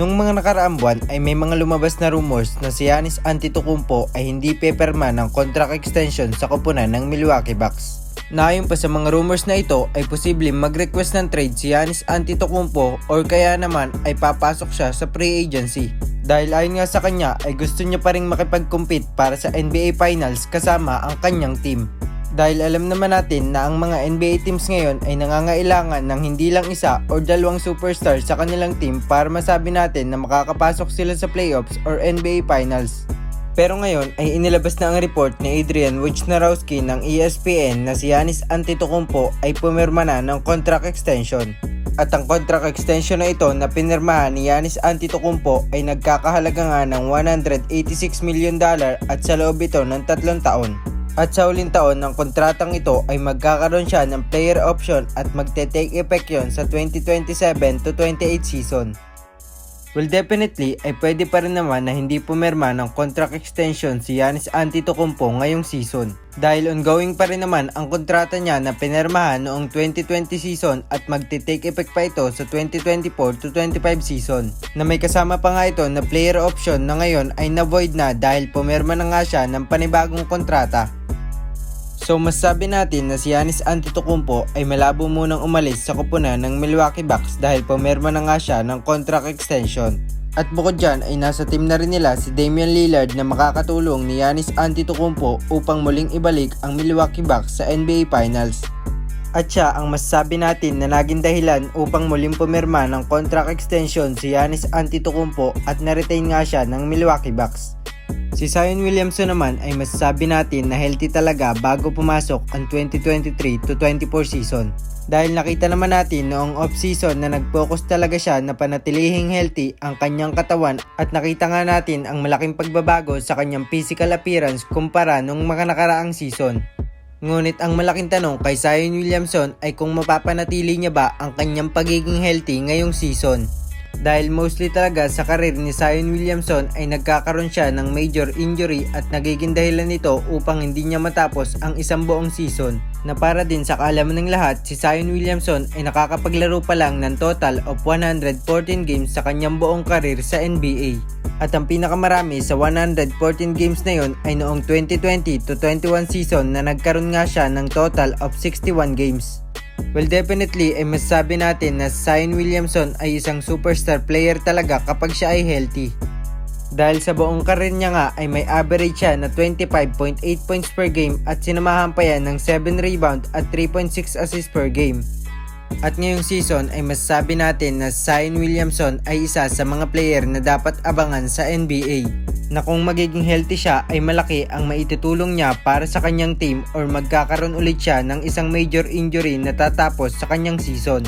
Nung mga nakaraang buwan ay may mga lumabas na rumors na si Giannis Antetokounmpo ay hindi peperma ng contract extension sa koponan ng Milwaukee Bucks. Naayon pa sa mga rumors na ito ay posibleng mag-request ng trade si Giannis Antetokounmpo or kaya naman ay papasok siya sa free agency. Dahil ayon nga sa kanya ay gusto niya pa rin makipag-compete para sa NBA Finals kasama ang kanyang team. Dahil alam naman natin na ang mga NBA teams ngayon ay nangangailangan ng hindi lang isa or dalawang superstar sa kanilang team para masabi natin na makakapasok sila sa playoffs or NBA Finals. Pero ngayon ay inilabas na ang report ni Adrian Wojnarowski ng ESPN na si Giannis Antetokounmpo ay pumirma na ng contract extension. At ang contract extension na ito na pinirmahan ni Giannis Antetokounmpo ay nagkakahalaga nga ng 186 million dollar at sa loob ito ng tatlong taon. At sa uling taon ng kontratang ito ay magkakaroon siya ng player option at magte-take effect yon sa 2027 to 28 season. Well definitely ay pwede pa rin naman na hindi pumirma ng contract extension si Giannis Antetokounmpo ngayong season dahil ongoing pa rin naman ang kontrata niya na pinirmahan noong 2020 season at magte-take effect pa ito sa 2024 to 25 season na may kasama pa nga ito na player option na ngayon ay na-void na dahil pumirma na nga siya ng panibagong kontrata. So masasabi natin na si Giannis Antetokounmpo ay malabo munang umalis sa kupunan ng Milwaukee Bucks dahil pumirma na nga siya ng contract extension. At bukod dyan ay nasa team na rin nila si Damian Lillard na makakatulong ni Giannis Antetokounmpo upang muling ibalik ang Milwaukee Bucks sa NBA Finals. At siya ang masasabi natin na naging dahilan upang muling pumirma ng contract extension si Giannis Antetokounmpo at na-retain nga siya ng Milwaukee Bucks. Si Zion Williamson naman ay masasabi natin na healthy talaga bago pumasok ang 2023 to 24 season. Dahil nakita naman natin noong off-season na nag-focus talaga siya na panatilihing healthy ang kanyang katawan at nakita nga natin ang malaking pagbabago sa kanyang physical appearance kumpara nung mga nakaraang season. Ngunit ang malaking tanong kay Zion Williamson ay kung mapapanatili niya ba ang kanyang pagiging healthy ngayong season. Dahil mostly talaga sa karir ni Zion Williamson ay nagkakaroon siya ng major injury at nagiging dahilan nito upang hindi niya matapos ang isang buong season. Na para din sa kaalaman ng lahat, si Zion Williamson ay nakakapaglaro pa lang ng total of 114 games sa kanyang buong karir sa NBA. At ang pinakamarami sa 114 games na yon ay noong 2020 to 21 season na nagkaroon nga siya ng total of 61 games. Well definitely ay masasabi natin na Zion Williamson ay isang superstar player talaga kapag siya ay healthy. Dahil sa buong karir niya nga ay may average siya na 25.8 points per game at sinamahan pa yan ng 7 rebound at 3.6 assists per game. At ngayong season ay masasabi natin na Zion Williamson ay isa sa mga player na dapat abangan sa NBA na kung magiging healthy siya ay malaki ang maitutulong niya para sa kanyang team or magkakaroon ulit siya ng isang major injury na tatapos sa kanyang season.